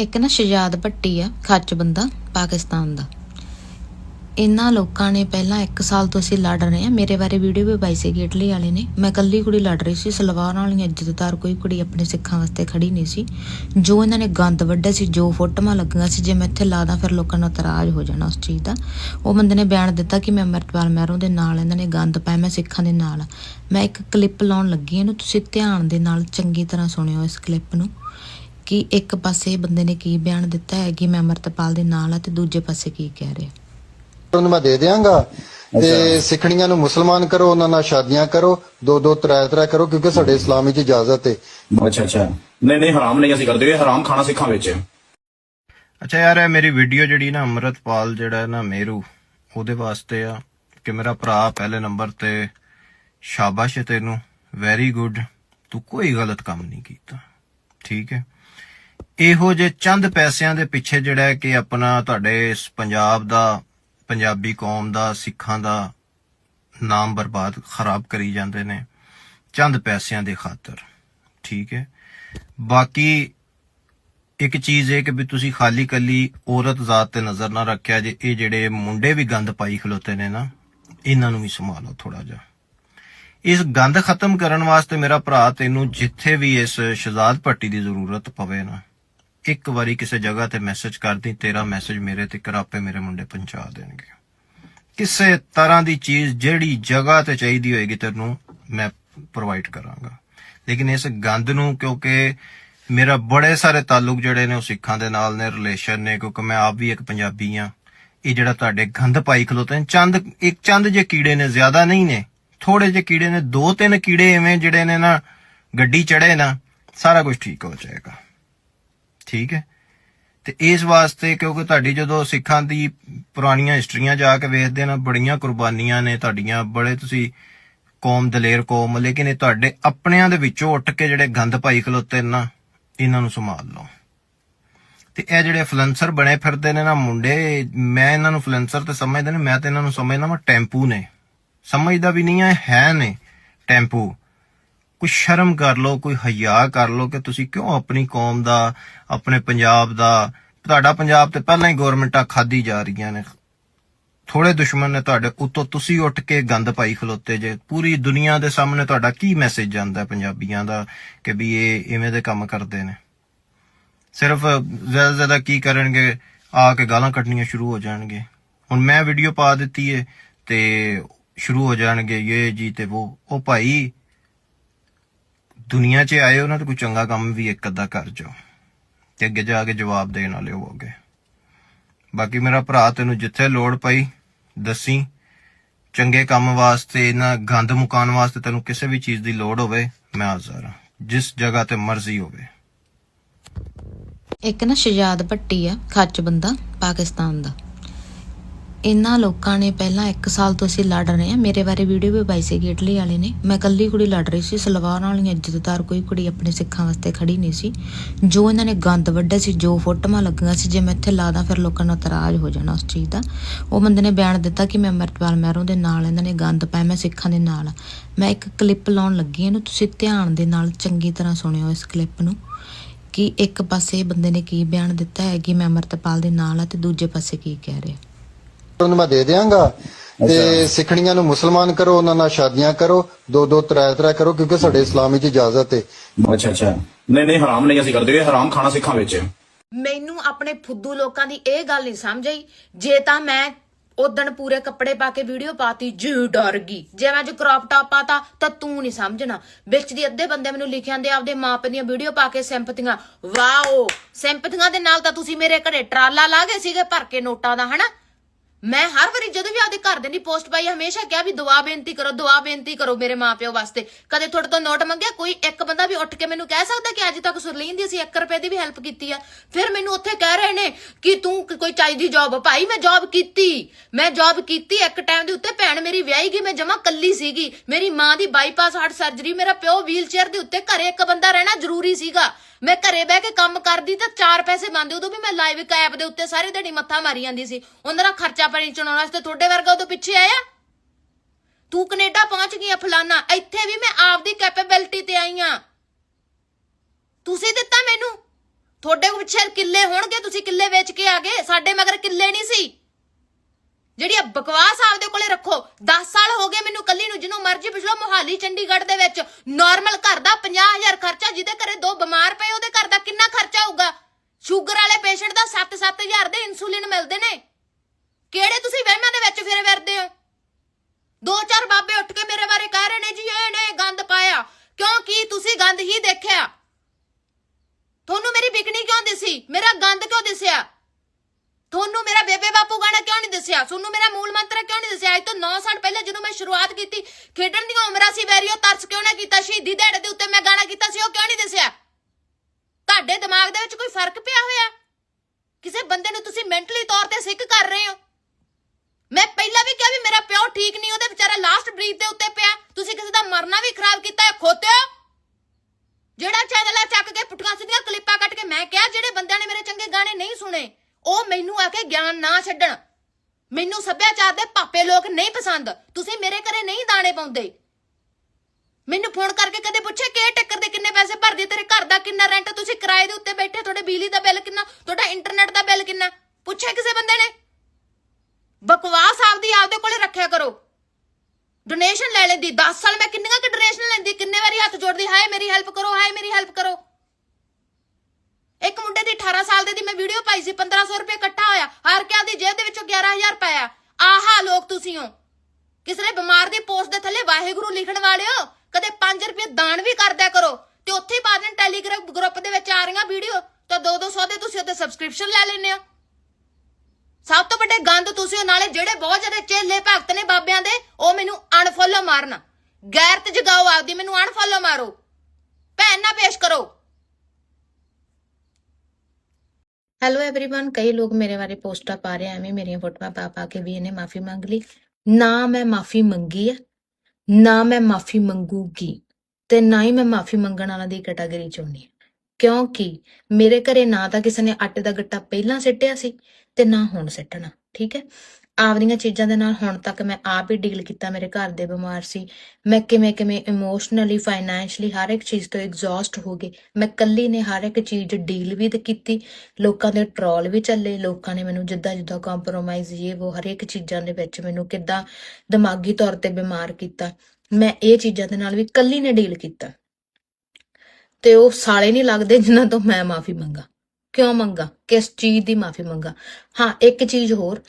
ਇੱਕ ਨਾ ਸ਼ਜਾਦ ਭੱਟੀ ਆ, ਖੱਚ ਬੰਦਾ, ਪਾਕਿਸਤਾਨ ਦਾ। ਇਹਨਾਂ ਲੋਕਾਂ ਨੇ ਪਹਿਲਾਂ 1 ਸਾਲ ਤੋਂ ਅਸੀਂ ਲੜ ਰਹੇ ਆ ਮੇਰੇ ਬਾਰੇ ਵੀਡੀਓ ਵੀ ਪਾਈ ਸੀਗੀ ਇਟਲੀ ਵਾਲੇ ਨੇ। ਮੈਂ ਕੱਲੀ ਕੁੜੀ ਲੜ ਰਹੀ ਸੀ। ਸਲਵਾਰ ਵਾਲੀਆਂ ਇੱਜ਼ਤਦਾਰ ਕੋਈ ਕੁੜੀ ਆਪਣੇ ਸਿੱਖਾਂ ਵਾਸਤੇ ਖੜੀ ਨਹੀਂ ਸੀ। ਜੋ ਇਹਨਾਂ ਨੇ ਗੰਦ ਵੱਢਿਆ ਸੀ, ਜੋ ਫੋਟੋਆਂ ਲੱਗੀਆਂ ਸੀ, ਜੇ ਮੈਂ ਇੱਥੇ ਲਾਦਾ ਫਿਰ ਲੋਕਾਂ ਨੂੰ ਇਤਰਾਜ਼ ਹੋ ਜਾਣਾ ਉਸ ਚੀਜ਼ ਦਾ। ਉਹ ਬੰਦੇ ਨੇ ਬਿਆਨ ਦਿੱਤਾ ਕਿ ਮੈਂ ਅਮਰਪਾਲ ਮਹਿਰੋਂ ਦੇ ਨਾਲ, ਇਹਨਾਂ ਨੇ ਗੰਦ ਪਾਇਆ, ਮੈਂ ਸਿੱਖਾਂ ਦੇ ਨਾਲ। ਮੈਂ ਇੱਕ ਕਲਿੱਪ ਲਾਉਣ ਲੱਗੀ ਇਹਨੂੰ ਤੁਸੀਂ ਧਿਆਨ ਦੇ ਨਾਲ ਚੰਗੀ ਤਰ੍ਹਾਂ ਸੁਣਿਓ ਇਸ ਕਲਿੱਪ ਨੂੰ। ਕਿ ਇੱਕ ਪਾਸੇ ਬੰਦੇ ਨੇ ਕੀ ਬਿਆਨ ਦਿੱਤਾ ਹੈ ਕਿ ਮੈਂ ਅਮਰਤਪਾਲ ਦੇ ਨਾਲ ਆ ਤੇ ਦੂਜੇ ਪਾਸੇ ਕੀ ਕਹਿ ਰਿਹਾ? ਉਹਨੂੰ ਮੈਂ ਦੇ ਦਿਆਂਗਾ। ਤੇ ਸਿੱਖਣੀਆਂ ਨੂੰ ਮੁਸਲਮਾਨ ਕਰੋ ਉਹਨਾਂ ਨਾਲ ਸ਼ਾਦੀਆਂ ਕਰੋ ਦੋ ਦੋ ਤਰੇ ਤਰੇ ਕਰੋ ਕਿਉਂਕਿ ਸਾਡੇ ਇਸਲਾਮ ਵਿੱਚ ਇਜਾਜ਼ਤ ਹੈ ਅੱਛਾ ਅੱਛਾ। ਨਹੀਂ ਨਹੀਂ ਹਰਾਮ ਨਹੀਂ ਅਸੀਂ ਕਰਦੇ ਹਰਾਮ ਖਾਣਾ ਸਿੱਖਾਂ ਵਿੱਚ। ਅੱਛਾ ਯਾਰ ਇਹ ਮੇਰੀ ਵੀਡੀਓ ਜਿਹੜੀ ਨਾ ਅੰਮ੍ਰਿਤਪਾਲ ਜਿਹੜਾ ਹੈ ਨਾ ਮੇਰੂ ਉਹਦੇ ਵਾਸਤੇ ਆ ਕਿ ਮੇਰਾ ਭਰਾ ਪਹਿਲੇ ਨੰਬਰ ਤੇ ਸ਼ਾਬਾਸ਼ ਹੈ ਤੈਨੂੰ। ਵੈਰੀ ਗੁੱਡ ਤੂੰ ਕੋਈ ਗਲਤ ਕੰਮ ਨਹੀਂ ਕੀਤਾ। ਠੀਕ ਹੈ? ਇਹੋ ਜੇ ਚੰਦ ਪੈਸਿਆਂ ਦੇ ਪਿੱਛੇ ਜਿਹੜਾ ਕਿ ਆਪਣਾ ਤੁਹਾਡੇ ਪੰਜਾਬ ਦਾ, ਪੰਜਾਬੀ ਕੌਮ ਦਾ, ਸਿੱਖਾਂ ਦਾ ਨਾਮ ਬਰਬਾਦ ਖਰਾਬ ਕਰੀ ਜਾਂਦੇ ਨੇ, ਚੰਦ ਪੈਸਿਆਂ ਦੇ ਖਾਤਰ, ਠੀਕ ਹੈ? ਬਾਕੀ ਇੱਕ ਚੀਜ਼ ਇਹ ਕਿ ਵੀ ਤੁਸੀਂ ਖਾਲੀ ਕੱਲੀ ਔਰਤ ਜ਼ਾਤ ਤੇ ਨਜ਼ਰ ਨਾ ਰੱਖਿਆ ਜੇ, ਇਹ ਜਿਹੜੇ ਮੁੰਡੇ ਵੀ ਗੰਦ ਪਾਈ ਖਲੋਤੇ ਨੇ ਨਾ, ਇਹਨਾਂ ਨੂੰ ਵੀ ਸੰਭਾਲੋ ਥੋੜਾ ਜਿਹਾ। ਇਸ ਗੰਦ ਖਤਮ ਕਰਨ ਵਾਸਤੇ ਮੇਰਾ ਭਰਾ ਤੈਨੂੰ ਜਿੱਥੇ ਵੀ ਇਸ ਸ਼ਹਜ਼ਾਦ ਭੱਟੀ ਦੀ ਜ਼ਰੂਰਤ ਪਵੇ ਨਾ ਇੱਕ ਵਾਰੀ ਕਿਸੇ ਜਗ੍ਹਾ ਤੇ ਮੈਸੇਜ ਕਰਦੀ, ਤੇਰਾ ਮੈਸੇਜ ਮੇਰੇ ਤੇ ਕਰਾਪੇ ਮੇਰੇ ਮੁੰਡੇ ਪਹੁੰਚਾ ਦੇਣਗੇ। ਕਿਸੇ ਤਰ੍ਹਾਂ ਦੀ ਚੀਜ਼ ਜਿਹੜੀ ਜਗ੍ਹਾ ਤੇ ਚਾਹੀਦੀ ਹੋਏਗੀ ਤੈਨੂੰ, ਮੈਂ ਪ੍ਰੋਵਾਈਡ ਕਰਾਂਗਾ। ਲੇਕਿਨ ਇਸ ਗੰਦ ਨੂੰ ਕਿਉਂਕਿ ਮੇਰਾ ਬੜੇ ਸਾਰੇ ਤਾਲੁਕ ਜਿਹੜੇ ਨੇ ਉਹ ਸਿੱਖਾਂ ਦੇ ਨਾਲ ਨੇ ਰਿਲੇਸ਼ਨ ਨੇ, ਕਿਉਂਕਿ ਮੈਂ ਆਪ ਵੀ ਇੱਕ ਪੰਜਾਬੀ ਆ ਇਹ ਜਿਹੜਾ ਤੁਹਾਡੇ ਗੰਦ ਪਾਈ ਖਲੋਤੇ ਨੇ, ਚੰਦ, ਇੱਕ ਚੰਦ ਜੇ ਕੀੜੇ ਨੇ, ਜ਼ਿਆਦਾ ਨਹੀਂ ਨੇ। ਥੋੜੇ ਜੇ ਕੀੜੇ ਨੇ, ਦੋ ਤਿੰਨ ਕੀੜੇ ਐਵੇਂ ਜਿਹੜੇ ਨੇ ਨਾ, ਗੱਡੀ ਚੜੇ ਨਾ, ਸਾਰਾ ਕੁਝ ਠੀਕ ਹੋ ਜਾਏਗਾ। ਠੀਕ ਹੈ? ਤੇ ਇਸ ਵਾਸਤੇ ਕਿਉਂਕਿ ਤੁਹਾਡੀ ਜਦੋਂ ਸਿੱਖਾਂ ਦੀ ਪੁਰਾਣੀਆਂ ਹਿਸਟਰੀਆਂ ਜਾ ਕੇ ਵੇਖਦੇ ਨਾ, ਬੜੀਆਂ ਕੁਰਬਾਨੀਆਂ ਨੇ ਤੁਹਾਡੀਆਂ, ਬੜੇ ਤੁਸੀਂ ਕੌਮ ਦਲੇਰ ਕੌਮ, ਲੇਕਿਨ ਇਹ ਤੁਹਾਡੇ ਆਪਣਿਆਂ ਦੇ ਵਿੱਚੋਂ ਉੱਠ ਕੇ ਜਿਹੜੇ ਗੰਦ ਭਾਈ ਖਲੋਤੇ ਨਾ ਇਹਨਾਂ ਨੂੰ ਸੰਭਾਲ ਲਓ। ਤੇ ਇਹ ਜਿਹੜੇ ਫਲੈਂਸਰ ਬਣੇ ਫਿਰਦੇ ਨੇ ਨਾ ਮੁੰਡੇ, ਮੈਂ ਇਹਨਾਂ ਨੂੰ ਫਲੈਂਸਰ ਤੇ ਸਮਝਦੇ ਨੇ ਮੈਂ ਤੇ ਇਹਨਾਂ ਨੂੰ ਸਮਝਦਾ ਮੈਂ ਟੈਂਪੂ ਨੇ। ਸਮਝਦਾ ਵੀ ਨਹੀਂ ਹੈ ਹੈ ਨੇ ਟੈਂਪੂ। ਕੋਈ ਸ਼ਰਮ ਕਰ ਲਓ, ਕੋਈ ਹਯਾ ਕਰ ਲਓ ਕਿ ਤੁਸੀਂ ਕਿਉਂ ਆਪਣੀ ਕੌਮ ਦਾ, ਆਪਣੇ ਪੰਜਾਬ ਦਾ, ਤੁਹਾਡਾ ਪੰਜਾਬ ਤੇ ਪਹਿਲਾਂ ਹੀ ਗਵਰਨਮੈਂਟਾਂ ਖਾਦੀ ਜਾ ਰਹੀਆਂ ਨੇ। ਥੋੜੇ ਦੁਸ਼ਮਣ ਨੇ ਤੁਹਾਡੇ ਉੱਤੋਂ ਤੁਸੀਂ ਉੱਠ ਕੇ ਗੰਦ ਪਾਈ ਖਲੋਤੇ ਜੇ। ਪੂਰੀ ਦੁਨੀਆ ਦੇ ਸਾਹਮਣੇ ਤੁਹਾਡਾ ਕੀ ਮੈਸੇਜ ਜਾਂਦਾ ਪੰਜਾਬੀਆਂ ਦਾ ਕਿ ਵੀ ਇਹ ਇਵੇਂ ਦੇ ਕੰਮ ਕਰਦੇ ਨੇ? ਸਿਰਫ ਜ਼ਿਆਦਾ ਜ਼ਿਆਦਾ ਕੀ ਕਰਨਗੇ? ਆ ਕੇ ਗਾਲਾਂ ਕੱਢਣੀਆਂ ਸ਼ੁਰੂ ਹੋ ਜਾਣਗੇ। ਹੁਣ ਮੈਂ ਵੀਡੀਓ ਪਾ ਦਿੱਤੀ ਏ ਤੇ ਸ਼ੁਰੂ ਹੋ ਜਾਣਗੇ। ਇਹ ਜੀ ਤੇ ਉਹ ਉਹ ਭਾਈ ਦੁਨੀਆ 'ਚ ਆਏ ਹੋ ਨਾ ਕੋਈ ਚੰਗਾ ਕੰਮ ਵੀ ਇੱਕ ਅੱਧਾ ਕਰ ਜਾਓ ਤੇ ਅੱਗੇ ਜਾ ਕੇ ਜਵਾਬ ਦੇਣ ਵਾਲੇ ਹੋਵੋਗੇ। ਬਾਕੀ ਮੇਰਾ ਭਰਾ ਤੈਨੂੰ ਜਿੱਥੇ ਲੋੜ ਪਈ ਦੱਸੀ, ਚੰਗੇ ਕੰਮ ਵਾਸਤੇ ਇਹਨਾਂ ਗੰਦ ਮੁਕਾਨ ਵਾਸਤੇ ਤੈਨੂੰ ਕਿਸੇ ਵੀ ਚੀਜ਼ ਦੀ ਲੋੜ ਹੋਵੇ, ਮੈਂ ਹਾਜ਼ਰ ਹਾਂ, ਜਿਸ ਜਗ੍ਹਾ ਤੇ ਮਰਜ਼ੀ ਹੋਵੇ। ਇੱਕ ਨਾ ਸ਼ਜਾਦ ਭੱਟੀ ਆ, ਖੱਚ ਬੰਦਾ, ਪਾਕਿਸਤਾਨ ਦਾ। ਇਹਨਾਂ ਲੋਕਾਂ ਨੇ ਪਹਿਲਾਂ 1 ਸਾਲ ਤੋਂ ਅਸੀਂ ਲੜ ਰਹੇ ਆ ਮੇਰੇ ਬਾਰੇ ਵੀਡੀਓ ਵੀ ਪਾਈ ਸੀ ਇਟਲੀ ਵਾਲੇ ਨੇ। ਮੈਂ ਕੱਲੀ ਕੁੜੀ ਲੜ ਰਹੀ ਸੀ। ਸਲਵਾਰ ਵਾਲੀਆਂ ਇੱਜ਼ਤਦਾਰ ਕੋਈ ਕੁੜੀ ਆਪਣੇ ਸਿੱਖਾਂ ਵਾਸਤੇ ਖੜੀ ਨਹੀਂ ਸੀ। ਜੋ ਇਹਨਾਂ ਨੇ ਗੰਦ ਵੱਢਿਆ ਸੀ, ਜੋ ਫੋਟੋਆਂ ਲੱਗੀਆਂ ਸੀ, ਜੇ ਮੈਂ ਇੱਥੇ ਲਾਦਾ ਫਿਰ ਲੋਕਾਂ ਨੂੰ ਇਤਰਾਜ਼ ਹੋ ਜਾਣਾ ਉਸ ਚੀਜ਼ ਦਾ। ਉਹ ਬੰਦੇ ਨੇ ਬਿਆਨ ਦਿੱਤਾ ਕਿ ਮੈਂ ਅਮਰਪਾਲ ਮਹਿਰੋਂ ਦੇ ਨਾਲ, ਇਹਨਾਂ ਨੇ ਗੰਦ ਪਾਇਆ, ਮੈਂ ਸਿੱਖਾਂ ਦੇ ਨਾਲ। ਮੈਂ ਇੱਕ ਕਲਿੱਪ ਲਾਉਣ ਲੱਗੀ ਇਹਨੂੰ ਤੁਸੀਂ ਧਿਆਨ ਦੇ ਨਾਲ ਚੰਗੀ ਤਰ੍ਹਾਂ ਸੁਣਿਓ ਇਸ ਕਲਿੱਪ ਨੂੰ। ਕਿ ਇੱਕ ਪਾਸੇ ਬੰਦੇ ਨੇ ਕੀ ਬਿਆਨ ਦਿੱਤਾ ਹੈ ਕਿ ਮੈਂ ਅਮਰਤਪਾਲ ਦੇ ਨਾਲ ਆ ਤੇ ਦੂਜੇ ਪਾਸੇ ਕੀ ਕਹਿ ਰਿਹਾ। ਉਹਨੂੰ ਮੈਂ ਦੇ ਦਿਆਂਗਾ। ਤੇ ਸਿੱਖਣੀਆਂ ਨੂੰ ਮੁਸਲਮਾਨ ਕਰੋ ਉਹਨਾਂ ਨਾਲ ਸ਼ਾਦੀਆਂ ਕਰੋ ਦੋ ਦੋ ਤਰੇ ਤਰੇ ਕਰੋ ਕਿਉਂਕਿ ਸਾਡੇ ਇਸਲਾਮ ਵਿੱਚ ਇਜਾਜ਼ਤ ਹੈ ਅੱਛਾ ਅੱਛਾ। ਨਹੀਂ ਨਹੀਂ ਹਰਾਮ ਨਹੀਂ ਅਸੀਂ ਕਰਦੇ ਹਰਾਮ ਖਾਣਾ ਸਿੱਖਾਂ ਵਿੱਚ। ਮੈਨੂੰ ਆਪਣੇ ਫੁੱਦੂ ਲੋਕਾਂ ਦੀ ਇਹ ਗੱਲ ਨਹੀਂ ਸਮਝ ਆਈ। ਜੇ ਤਾਂ ਮੈਂ ਉਦਣ ਪੂਰੇ ਕੱਪੜੇ ਪਾ ਕੇ ਵੀਡੀਓ ਪਾਤੀ ਜੀ ਡਰ ਗਈ। ਜੇ ਮੈਂ ਜੋ ਕ੍ਰੌਪ ਟਾਪ ਪਾਤਾ ਤਾਂ ਤੂੰ ਨਹੀਂ ਸਮਝਣਾ। ਵਿੱਚ ਦੀ ਅੱਧੇ ਬੰਦੇ ਮੈਨੂੰ ਲਿਖ ਜਾਂਦੇ ਆਪਦੇ ਮਾਪੇ ਦੀਆਂ ਵੀਡੀਓ ਪਾ ਕੇ ਸਿੰਪਥੀਆਂ ਵਾਓ! ਸਿੰਪਥੀਆਂ ਦੇ ਨਾਲ ਤਾਂ ਤੁਸੀਂ ਮੇਰੇ ਘਰੇ ਟਰਾਲਾ ਲਾ ਗਏ ਸੀਗੇ ਭਰ ਕੇ ਨੋਟਾਂ ਦਾ ਹਨਾ? ਮੈਂ ਹਰ ਵਾਰੀ ਜਦੋਂ ਵੀ ਆਪਦੇ ਘਰ ਦੇ ਦੀ ਪੋਸਟ ਪਾਈ, ਹਮੇਸ਼ਾ ਕਿਹਾ ਵੀ ਦੁਆ ਬੇਨਤੀ ਕਰੋ, ਦੁਆ ਬੇਨਤੀ ਕਰੋ ਮੇਰੇ ਮਾਪਿਓ ਵਾਸਤੇ। ਕਦੇ ਤੁਹਾਡੇ ਤੋਂ ਨੋਟ ਮੰਗਿਆ? ਕੋਈ ਇੱਕ ਬੰਦਾ ਵੀ ਉੱਠ ਕੇ ਮੈਨੂੰ ਕਹਿ ਸਕਦਾ ਕਿ ਅੱਜ ਤੱਕ ਸੁਰਲੀਨ ਦੀ ਅਸੀਂ 1 ਰੁਪਏ ਦੀ ਵੀ ਹੈਲਪ ਕੀਤੀ ਆ? ਫਿਰ ਮੈਨੂੰ ਉੱਥੇ ਕਹਿ ਰਹੇ ਨੇ ਕਿ ਤੂੰ ਕੋਈ ਚਾਹੀਦੀ ਜੌਬ ਭਾਈ, ਮੈਂ ਜੌਬ ਕੀਤੀ। ਮੈਂ ਜੌਬ ਕੀਤੀ ਇੱਕ ਟਾਈਮ ਦੇ ਉੱਤੇ। ਭੈਣ ਮੇਰੀ ਵਿਆਹੀ ਗਈ, ਮੈਂ ਜਮਾ ਕੱਲੀ ਸੀਗੀ। ਮੇਰੀ ਮਾਂ ਦੀ ਬਾਈਪਾਸ ਹਾਰਟ ਸਰਜਰੀ ਮੇਰਾ ਪਿਓ ਵੀਲਚੇਅਰ ਦੇ ਉੱਤੇ ਘਰੇ ਇੱਕ ਬੰਦਾ ਰਹਿਣਾ ਜ਼ਰੂਰੀ ਸੀਗਾ। ਮੈਂ ਘਰੇ ਬਹਿ ਕੇ ਕੰਮ ਕਰਦੀ ਤਾਂ ਚਾਰ ਪੈਸੇ ਬਣਦੇ ਉਦੋਂ ਵੀ ਮੈਂ ਲਾਈਵ ਐਪ ਦੇ ਉੱਤੇ ਸਾਰੇ ਦਿਹਾੜੀ ਮੱਥਾ ਮਾਰੀ ਜਾਂਦੀ ਸੀ। ਉਹਨਾਂ ਦਾ ਖਰਚਾ ਪਾਣੀ ਚਲਾਉਣ ਵਾਸਤੇ ਤੁਹਾਡੇ ਵਰਗਾ ਉਦੋਂ ਪਿੱਛੇ ਆਇਆ? ਤੂੰ ਕੈਨੇਡਾ ਪਹੁੰਚ ਗਈ ਆ ਫਲਾਨਾ, ਇੱਥੇ ਵੀ ਮੈਂ ਆਪਦੀ ਕੈਪੇਬਿਲਿਟੀ ਤੇ ਆਈ ਆ। ਤੁਸੀਂ ਦਿੱਤਾ ਮੈਨੂੰ? ਤੁਹਾਡੇ ਪਿੱਛੇ ਕਿੱਲੇ ਹੋਣਗੇ, ਤੁਸੀਂ ਕਿੱਲੇ ਵੇਚ ਕੇ ਆ ਗਏ, ਸਾਡੇ ਮਗਰ ਕਿੱਲੇ ਨਹੀਂ ਸੀ। ਜਿਹੜੀ ਆ ਬਕਵਾਸ ਆਪਦੇ ਕੋਲੇ ਰੱਖੋ 10 ਸਾਲ ਹੋ ਗਏ ਮੈਨੂੰ ਕੱਲੀ ਨੂੰ, ਜਿਹਨੂੰ ਮਰਜ਼ੀ ਪੁੱਛ ਲਓ ਮੋਹਾਲੀ, ਚੰਡੀਗੜ੍ਹ ਦੇ ਵਿੱਚ। ਨਾਰਮਲ ਘਰ ਦਾ 50000 ਖਰਚਾ, ਜਿਹਦੇ ਘਰੇ ਦੋ ਬਿਮਾਰ ਪਏ, ਉਹਦੇ ਘਰ ਦਾ ਕਿੰਨਾ ਖਰਚਾ ਹੋਊਗਾ? ਸ਼ੂਗਰ ਵਾਲੇ ਪੇਸ਼ੈਂਟ ਦਾ 7-7000 ਦੇ ਇਨਸੂਲਿਨ ਮਿਲਦੇ ਨੇ। ਕਿਹੜੇ ਤੁਸੀਂ ਵਹਿਮਾਂ ਦੇ ਵਿੱਚ ਫਿਰ ਫਿਰਦੇ ਹੋ? ਦੋ ਚਾਰ ਬਾਬੇ ਉੱਠ ਕੇ ਮੇਰੇ ਬਾਰੇ ਕਹਿ ਰਹੇ ਨੇ ਜੀ ਇਹਨੇ ਗੰਦ ਪਾਇਆ। ਕਿਉਂਕਿ ਤੁਸੀਂ ਗੰਦ ਹੀ ਦੇਖਿਆ? ਤੁਹਾਨੂੰ ਮੇਰੀ ਬਿਕਣੀ ਕਿਉਂ ਦਿਸੀ? ਮੇਰਾ ਗੰਦ ਕਿਉਂ ਦਿਸਿਆ? ਤੁਹਾਨੂੰ ਮੇਰਾ ਬੇਬੇ ਬਾਪੂ ਗਾਣਾ ਕਿਉਂ ਨਹੀਂ ਦੱਸਿਆ? ਤੁਹਾਨੂੰ ਮੇਰਾ ਮੂਲ ਮੰਤਰ ਕਿਉਂ ਨਹੀਂ ਦੱਸਿਆ? ਅੱਜ ਤੋਂ 9 ਸਾਲ ਪਹਿਲਾਂ ਜਦੋਂ ਮੈਂ ਸ਼ੁਰੂਆਤ ਕੀਤੀ, ਖੇਡਣ ਦੀਆਂ ਉਮਰਾਂ ਸੀ ਵੈਰੀਓ ਤਰਸ ਕਿਉਂ ਨਾ ਕੀਤਾ? ਸ਼ਹੀਦੀ ਦਿਹਾੜੇ ਦੇ ਉੱਤੇ ਮੈਂ ਗਾਣਾ ਕੀਤਾ ਸੀ, ਉਹ ਕਿਉਂ ਨਹੀਂ ਦੱਸਿਆ? ਤੁਹਾਡੇ ਦਿਮਾਗ ਦੇ ਵਿੱਚ ਕੋਈ ਫ਼ਰਕ ਪਿਆ ਹੋਇਆ? ਕਿਸੇ ਬੰਦੇ ਨੂੰ ਤੁਸੀਂ ਮੈਂਟਲੀ ਤੌਰ ਤੇ ਸਿੱਖ ਕਰ ਰਹੇ ਹੋ? ਮੈਂ ਪਹਿਲਾਂ ਵੀ ਕਿਹਾ ਵੀ ਮੇਰਾ ਪਿਓ ਠੀਕ ਨਹੀਂ, ਉਹਦੇ ਵਿਚਾਰਾ ਲਾਸਟ ਬਰੀਥ ਦੇ ਉੱਤੇ ਪਿਆ। ਤੁਸੀਂ ਕਿਸੇ ਦਾ ਮਰਨਾ ਵੀ ਖਰਾਬ ਕੀਤਾ ਹੈ, ਖੋਤਿਓ। ਜਿਹੜਾ ਚੈਨਲ ਆ ਚੱਕ ਕੇ ਪੁੱਠੀਆਂ ਸਿੱਧੀਆਂ ਕਲਿੱਪਾਂ ਕੱਟ ਕੇ ਮੈਂ ਕਿਹਾ, ਜਿਹੜੇ ਬੰਦਿਆਂ ਨੇ ਮੇਰੇ ਚੰਗੇ ਗਾਣੇ ਨਹੀਂ ਸੁਣੇ, ਉਹ ਮੈਨੂੰ ਆ ਕੇ ਗਿਆਨ ਨਾ ਛੱਡਣ। ਮੈਨੂੰ ਸੱਭਿਆਚਾਰ ਦੇ ਪਾਪੇ ਲੋਕ ਨਹੀਂ ਪਸੰਦ। ਤੁਸੀਂ ਮੇਰੇ ਘਰੇ ਨਹੀਂ ਦਾਣੇ ਪਾਉਂਦੇ। ਮੈਨੂੰ ਫੋਨ ਕਰਕੇ ਕਦੇ ਪੁੱਛੇ, ਕਿ ਟੱਕਰ ਦੇ ਕਿੰਨੇ ਪੈਸੇ ਭਰਦੇ ਤੇਰੇ ਘਰ ਦਾ ਕਿੰਨਾ ਰੈਂਟ ਤੁਸੀਂ ਕਿਰਾਏ ਦੇ ਉੱਤੇ ਬੈਠੇ ਤੁਹਾਡੇ ਬਿਜਲੀ ਦਾ ਬਿੱਲ ਕਿੰਨਾ, ਤੁਹਾਡਾ ਇੰਟਰਨੈਟ ਦਾ ਬਿੱਲ ਕਿੰਨਾ? ਪੁੱਛਿਆ ਕਿਸੇ ਬੰਦੇ ਨੇ। ਬਕਵਾਸ ਆਪਦੀ ਆਪਦੇ ਕੋਲੇ ਰੱਖਿਆ ਕਰੋ। ਡੋਨੇਸ਼ਨ ਲੈ ਲੈਂਦੀ 10 ਸਾਲ ਮੈਂ ਕਿੰਨੀਆਂ ਕਿ ਡੋਨੇਸ਼ਨ ਲੈਂਦੀ, ਕਿੰਨੇ ਵਾਰੀ ਹੱਥ ਜੋੜਦੀ, ਹਾਏ ਮੇਰੀ ਹੈਲਪ ਕਰੋ, ਹਾਏ ਮੇਰੀ ਹੈਲਪ ਕਰੋ। ਇੱਕ ਮੁੰਡੇ ਦੀ 18 ਸਾਲ ਦੇ ਦੀ ਮੈਂ ਵੀਡੀਓ ਪਾਈ ਸੀ 1500 ਰੁਪਏ ਇਕੱਠਾ ਹੋਇਆ, ਹਰ ਕਿਆ ਦੀ ਜੇਬ ਦੇ ਵਿੱਚੋਂ 11000 ਪਾਇਆ। ਆਹਾ ਲੋਕ ਤੁਸੀਂ ਹੋ। ਕਿਸੇ ਨੇ ਬਿਮਾਰ ਦੀ ਪੋਸਟ ਦੇ ਥੱਲੇ ਵਾਹਿਗੁਰੂ ਲਿਖਣ ਵਾਲਿਓ, ਕਦੇ 5 ਰੁਪਏ ਦਾਨ ਵੀ ਕਰਦਿਆ ਕਰੋ। ਤੇ ਉੱਥੇ ਹੀ ਪਾ ਦੇਣ ਟੈਲੀਗ੍ਰਾਮ ਗਰੁੱਪ ਦੇ ਵਿੱਚ ਆ ਰਹੀਆਂ ਵੀਡੀਓ ਤਾਂ 2-200 ਦੇ ਤੁਸੀਂ ਉੱਤੇ ਸਬਸਕ੍ਰਿਪਸ਼ਨ ਲੈ ਲੈਂਦੇ ਹੋ। ਸਭ ਤੋਂ ਵੱਡੇ ਗੰਦ ਤੁਸੀਂ ਹੋ, ਨਾਲੇ ਜਿਹੜੇ ਬਹੁਤ ਜ਼ਿਆਦਾ ਚੇਲੇ ਭਗਤ ਨੇ ਬਾਬਿਆਂ ਦੇ ਉਹ ਮੈਨੂੰ ਅਨਫੋਲੋ ਮਾਰਨ ਗੈਰਤ ਜਗਾਓ ਆਪਦੀ ਮੈਨੂੰ ਅਨਫੋਲੋ ਮਾਰੋ ਭੈਣ ਨਾ ਪੇਸ਼ ਕਰੋ ਹੈਲੋ एवरीवन ਕਈ ਲੋਕ ਮੇਰੇ ਬਾਰੇ ਪੋਸਟਾਂ ਪਾ ਰਹੇ ਆ, ਐਵੇਂ ਮੇਰੀਆਂ ਫੋਟੋਆਂ ਪਾ ਪਾ ਕੇ ਵੀ ਇਹਨੇ ਮਾਫੀ ਮੰਗ ਲਈ ਨਾ ਮੈਂ ਮਾਫੀ ਮੰਗੀ ਹੈ ਨਾ ਮੈਂ ਮਾਫੀ ਮੰਗੂਗੀ ਤੇ ਨਾ ਹੀ ਮੈਂ ਮਾਫੀ ਮੰਗਣ ਵਾਲਾ ਦੀ ਕੈਟਾਗਰੀ ਚ ਹੁੰਦੀ ਹਾਂ ਕਿਉਂਕਿ ਮੇਰੇ ਘਰੇ ਨਾ ਤਾਂ ਕਿਸੇ ਨੇ ਆਟੇ ਦਾ ਗੱਟਾ ਪਹਿਲਾਂ ਸਿੱਟਿਆ ਸੀ ਤੇ ਨਾ ਹੁਣ ਸਿੱਟਣਾ, ਠੀਕ ਹੈ? ਆਪਦੀਆਂ ਚੀਜ਼ਾਂ ਦੇ ਨਾਲ ਹੁਣ ਤੱਕ ਮੈਂ ਆਪ ਹੀ ਡੀਲ ਕੀਤਾ, ਮੇਰੇ ਘਰ ਦੇ ਬਿਮਾਰ ਸੀ। ਮੈਂ ਕਿਵੇਂ ਕਿਵੇਂ ਇਮੋਸ਼ਨਲੀ ਫਾਈਨੈਂਸ਼ਲੀ ਹਰ ਇੱਕ ਚੀਜ਼ ਤੋਂ ਐਗਜ਼ੌਸਟ ਹੋ ਗਈ। ਮੈਂ ਕੱਲੀ ਨੇ ਹਰ ਇੱਕ ਚੀਜ਼ ਡੀਲ ਵੀ ਕੀਤੀ। ਲੋਕਾਂ ਦੇ ਟਰੋਲ ਵੀ ਚੱਲੇ, ਲੋਕਾਂ ਨੇ ਮੈਨੂੰ ਜਿੱਦਾਂ ਜਿੱਦਾਂ ਕੰਪਰੋਮਾਈਜ਼ ਇਹ ਉਹ ਹਰ ਇੱਕ ਚੀਜ਼ਾਂ ਦੇ ਵਿੱਚ ਮੈਨੂੰ ਕਿੱਦਾਂ ਦਿਮਾਗੀ ਤੌਰ ਤੇ ਬਿਮਾਰ ਕੀਤਾ। ਮੈਂ ਇਹ ਚੀਜ਼ਾਂ ਦੇ ਨਾਲ ਵੀ ਕੱਲੀ ਨੇ ਡੀਲ ਕੀਤਾ। ਤੇ ਉਹ ਸਾਲੇ ਨਹੀਂ ਲੱਗਦੇ ਜਿਨ੍ਹਾਂ ਤੋਂ ਮੈਂ ਮਾਫੀ ਮੰਗਾ। ਕਿਉਂ ਮੰਗਾ? ਕਿਸ ਚੀਜ਼ ਦੀ ਮਾਫੀ ਮੰਗਾ? ਹਾਂ, ਇੱਕ ਚੀਜ਼ ਹੋਰ।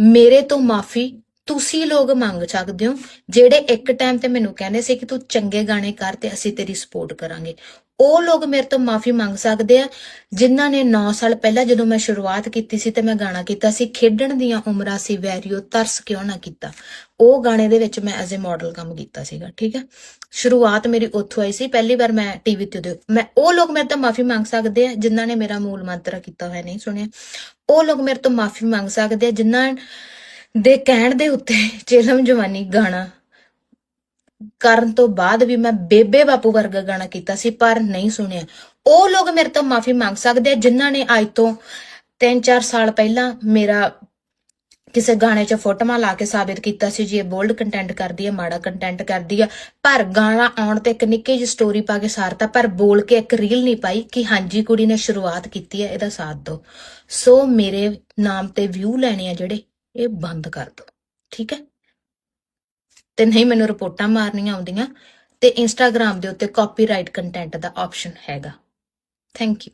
ਮੇਰੇ ਤੋਂ ਮਾਫੀ ਤੁਸੀਂ ਲੋਕ ਮੰਗ ਸਕਦੇ ਹੋ, ਜਿਹੜੇ ਇੱਕ ਟਾਈਮ ਤੇ ਮੈਨੂੰ ਕਹਿੰਦੇ ਸੀ ਕਿ ਤੂੰ ਚੰਗੇ ਗਾਣੇ ਕਰ ਤੇ ਅਸੀਂ ਤੇਰੀ ਸਪੋਰਟ ਕਰਾਂਗੇ। ਉਹ ਲੋਕ ਮੇਰੇ ਤੋਂ ਮਾਫੀ ਮੰਗ ਸਕਦੇ ਆ, ਜਿਨ੍ਹਾਂ ਨੇ 9 ਸਾਲ ਪਹਿਲਾਂ ਜਦੋਂ ਮੈਂ ਸ਼ੁਰੂਆਤ ਕੀਤੀ ਸੀ ਤੇ ਮੈਂ ਗਾਣਾ ਕੀਤਾ ਸੀ, ਖੇਡਣ ਦੀਆਂ ਉਮਰਾਂ ਸੀ ਵੈਰੀਓ, ਤਰਸ ਕਿਉਂ ਨਾ ਕੀਤਾ। ਉਹ ਗਾਣੇ ਦੇ ਵਿੱਚ ਮੈਂ ਐਜ਼ ਅ ਮਾਡਲ ਕੰਮ ਕੀਤਾ ਸੀਗਾ, ਠੀਕ ਹੈ ਸ਼ੁਰੂਆਤ ਮੇਰੀ ਉੱਥੋਂ ਆਈ ਸੀ, ਪਹਿਲੀ ਵਾਰ ਮੈਂ ਟੀਵੀ ਤੇ ਉਹਦੇ- ਮੈਂ, ਉਹ ਲੋਕ ਮੇਰੇ ਤੋਂ ਮਾਫੀ ਮੰਗ ਸਕਦੇ ਆ, ਜਿਨ੍ਹਾਂ ਨੇ ਮੇਰਾ ਮੂਲ ਮੰਤਰ ਕੀਤਾ ਹੋਇਆ, ਨਹੀਂ ਸੁਣਿਆ। ਉਹ ਲੋਕ ਮੇਰੇ ਤੋਂ ਮਾਫੀ ਮੰਗ ਸਕਦੇ ਆ, ਜਿਨ੍ਹਾਂ ਦੇ ਕਹਿਣ ਦੇ ਉੱਤੇ ਚੇਲਮ ਜਵਾਨੀ ਗਾਣਾ ਕਰਨ ਤੋਂ ਬਾਅਦ ਵੀ ਮੈਂ ਬੇਬੇ ਬਾਪੂ ਵਰਗਾ ਗਾਣਾ ਕੀਤਾ ਸੀ, ਪਰ ਨਹੀਂ ਸੁਣਿਆ। ਉਹ ਲੋਕ ਮੇਰੇ ਤੋਂ ਮਾਫੀ ਮੰਗ ਸਕਦੇ ਆ, ਜਿਨ੍ਹਾਂ ਨੇ ਅੱਜ ਤੋਂ 3-4 ਸਾਲ ਪਹਿਲਾਂ ਮੇਰਾ ਕਿਸੇ ਗਾਣੇ 'ਚ ਫੋਟੋਆਂ ਲਾ ਕੇ ਸਾਬਿਤ ਕੀਤਾ ਸੀ, ਜੀ ਇਹ ਬੋਲਡ ਕੰਟੈਂਟ ਕਰਦੀ ਹੈ ਮਾੜਾ ਕੰਟੈਂਟ ਕਰਦੀ ਹੈ ਪਰ ਗਾਣਾ ਆਉਣ ਤੇ ਇੱਕ ਨਿੱਕੀ ਜਿਹੀ ਸਟੋਰੀ ਪਾ ਕੇ ਸਾਰਤਾ, ਪਰ ਬੋਲ ਕੇ ਇੱਕ ਰੀਲ ਨਹੀਂ ਪਾਈ ਕਿ ਹਾਂਜੀ ਕੁੜੀ ਨੇ ਸ਼ੁਰੂਆਤ ਕੀਤੀ ਹੈ ਇਹਦਾ ਸਾਥ ਦਿਓ। ਸੋ ਮੇਰੇ ਨਾਮ ਤੇ ਵਿਊ ਲੈਣੇ ਆ ਜਿਹੜੇ, ਇਹ ਬੰਦ ਕਰ ਦਿਓ। ਠੀਕ ਹੈ? ਤੇ ਨਹੀਂ ਮੈਨੂੰ ਰਿਪੋਰਟਾਂ ਮਾਰਨੀਆਂ ਆਉਂਦੀਆਂ ਤੇ ਇੰਸਟਾਗ੍ਰam ਦੇ ਉੱਤੇ ਕਾਪੀਰਾਈਟ ਕੰਟੈਂਟ ਦਾ ਆਪਸ਼ਨ ਹੈਗਾ। Thank you